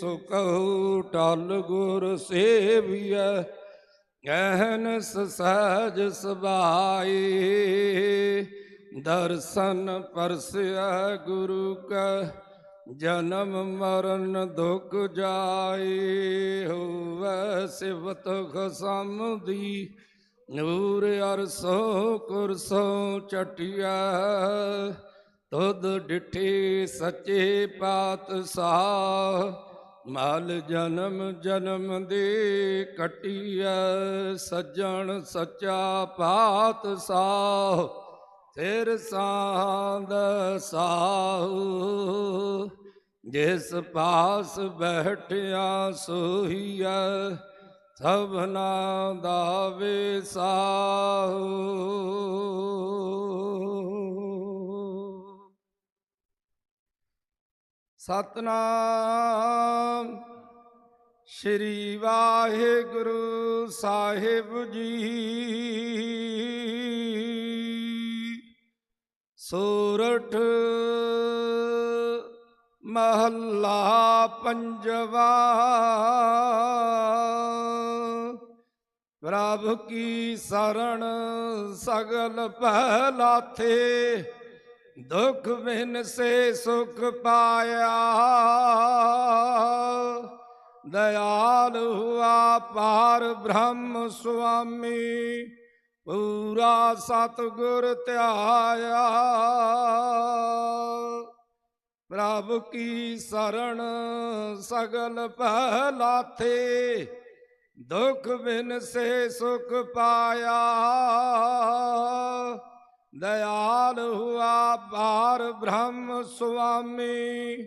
ਸੋ ਕਹੂ ਟਲ ਗੁਰ ਸੇਵੀਐ ਗਹਿਨਸ ਸਹਜ ਸੁਭਾਈ ਦਰਸ਼ਨ ਪਰਸਿਆ ਗੁਰੂ ਕਾ, ਜਨਮ ਮਰਨ ਦੁਖ ਜਾਏ ਹੋਵੈ ਸਿਵਤ ਖਸਮ ਦੀ ਨੂਰ ਅਰਸੋ ਕੁਰਸੋ ਚਟਿਆ ਤੁਧ ਡਿਠੇ ਸੱਚੇ ਪਾਤਸ਼ਾਹ ਮਲ ਜਨਮ ਜਨਮ ਦੇ ਕਟਿਆ ਸੱਜਣ ਸੱਚਾ ਪਾਤ ਪਾਤਸ਼ਾਹ, ਫਿਰ ਸਾਧ ਸਾਹੂ। ਜਿਸ ਪਾਸ ਬੈਠਿਆ ਸੋਹੀਆ ਸਭਨਾ ਦਾ ਵਿਸਾਹੂ ਸਤਨਾਮ ਸ਼੍ਰੀ ਵਾਹਿਗੁਰੂ ਸਾਹਿਬ ਜੀ। ਸੂਰਠ ਮਹੱਲਾ ਪੰਜਵਾ। ਪ੍ਰਭ ਕੀ ਸਰਣ ਸਗਲ ਪਹਿਲਾਥੇ, ਦੁਖ ਬਿਨ ਸੇ ਸੁਖ ਪਾਇਆ। ਦਇਆਲ ਹੁਆ ਪਾਰ ਬ੍ਰਹਮ ਸੁਆਮੀ ਪੂਰਾ ਸਤਗੁਰ ਧਿਆਇਆ ਪ੍ਰਭ ਕੀ ਸਰਣ ਸਗਲ ਪਹਿਲਾਥੇ ਦੁਖ ਬਿਨ ਸੇ ਸੁਖ ਪਾਇਆ ਦਇਆਲ ਹੁਆ ਪਾਰ ਬ੍ਰਹਮ ਸੁਆਮੀ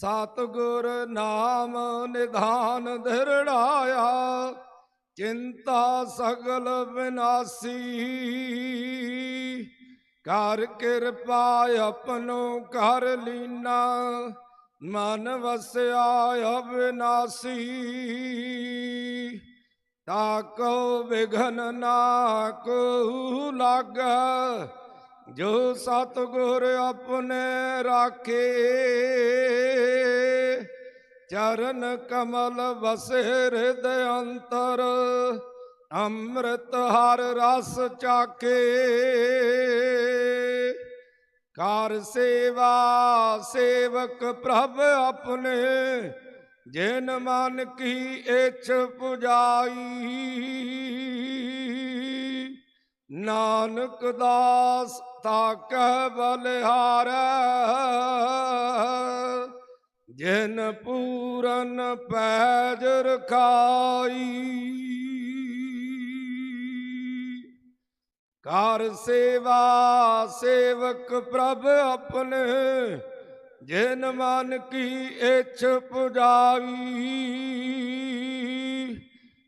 ਸਤਗੁਰ ਨਾਮ ਨਿਧਾਨ ਧਿਰੜਾਇਆ, ਚਿੰਤਾ ਸਗਲ ਵਿਨਾਸੀ। ਕਰ ਕਿਰਪਾ ਆਪਣੋ ਕਰ ਲੀਨਾ, ਮਨ ਵਸਿਆ ਅਬਿਨਾਸੀ ਤਾਕੋ ਵਿਘਨ ਨਾ ਕੋ ਲਾਗੈ ਜੋ ਸਤਗੁਰ ਆਪਣੇ ਰਾਖੇ, ਚਰਨ ਕਮਲ ਵਸੇ ਹਿਰਦੈ ਅੰਤਰ, ਅੰਮ੍ਰਿਤ ਹਰ ਰਸ ਚਾਕੇ ਕਰ ਸੇਵਾ ਸੇਵਕ ਪ੍ਰਭ ਆਪਣੇ, ਜਿਨ ਮਨ ਕੀ ਇਛ ਪੁਜਾਈ। ਨਾਨਕ ਦਾਸ ਤਾਕੈ ਬਲਿਹਾਰੈ, ਜਿਨ ਪੂਰਨ ਪੈਜ ਰਖਾਈ। ਕਰ ਸੇਵਾ ਸੇਵਕ ਪ੍ਰਭ ਆਪਣੇ, ਜਿਨ ਮਨ ਕੀ ਇਛ ਪੁਜਾਈ।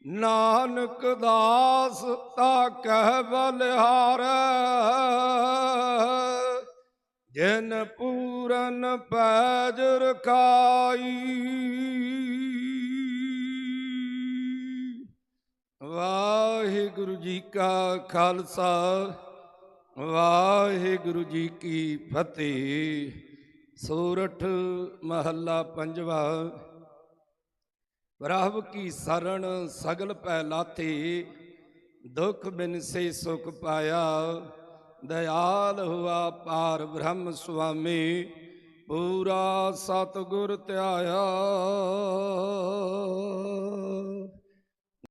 ਨਾਨਕ ਦਾਸ ਤਾ ਕਹਿ ਬਲਿਹਾਰੈ। ਜਿਨ ਪੂਰਨ ਪੈਜ ਰਖਾਈ। ਵਾਹਿਗੁਰੂ ਜੀ ਕਾ ਖਾਲਸਾ, ਵਾਹਿਗੁਰੂ ਜੀ ਕੀ ਫਤਿਹ। ਸੂਰਠ ਮਹੱਲਾ ਪੰਜਵਾ। ਪ੍ਰਭ ਕੀ ਸਰਣ ਸਗਲ ਪੈ ਲਾਥੇ ਦੁਖ ਬਿਨ ਸੇ ਸੁਖ ਪਾਇਆ। ਦਇਆਲ ਹੁਆ ਪਾਰ ਬ੍ਰਹਮ ਸੁਆਮੀ, ਪੂਰਾ ਸਤਗੁਰ ਧਿਆਇਆ।